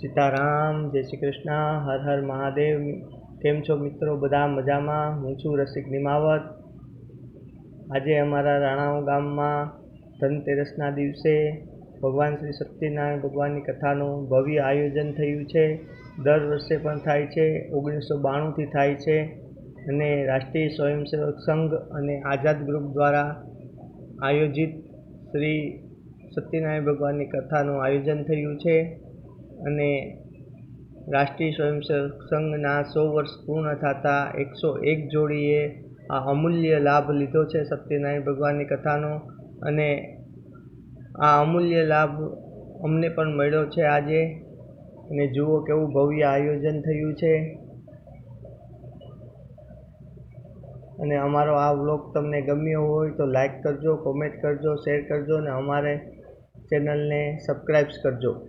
સીતારામ, જય શ્રી કૃષ્ણ, હર હર મહાદેવ. કેમ છો મિત્રો? બધા મજામાં? હું છું રસિક નિમાવત. આજે અમારા રાણાઓ ગામમાં ધનતેરસના દિવસે ભગવાન શ્રી સત્યનારાયણ ભગવાનની કથાનું ભવ્ય આયોજન થયું છે. દર વર્ષે પણ થાય છે. ઓગણીસો બાણુંથી થાય છે. અને રાષ્ટ્રીય સ્વયંસેવક સંઘ અને આઝાદ ગ્રુપ દ્વારા આયોજિત શ્રી સત્યનારાયણ ભગવાનની કથાનું આયોજન થયું છે. અને રાષ્ટ્રીય સ્વયંસેવક સંઘના સો વર્ષ પૂર્ણ થતાં એકસો એક જોડીએ આ અમૂલ્ય લાભ લીધો છે સત્યનારાયણ ભગવાનની કથાનો. અને આ અમૂલ્ય લાભ અમને પણ મળ્યો છે આજે. અને જુઓ કેવું ભવ્ય આયોજન થયું છે. અને અમારો આ વ્લોગ તમને ગમ્યો હોય તો લાઈક કરજો, કોમેન્ટ કરજો, શેર કરજો અને અમારે ચેનલને સબસ્ક્રાઈબ કરજો.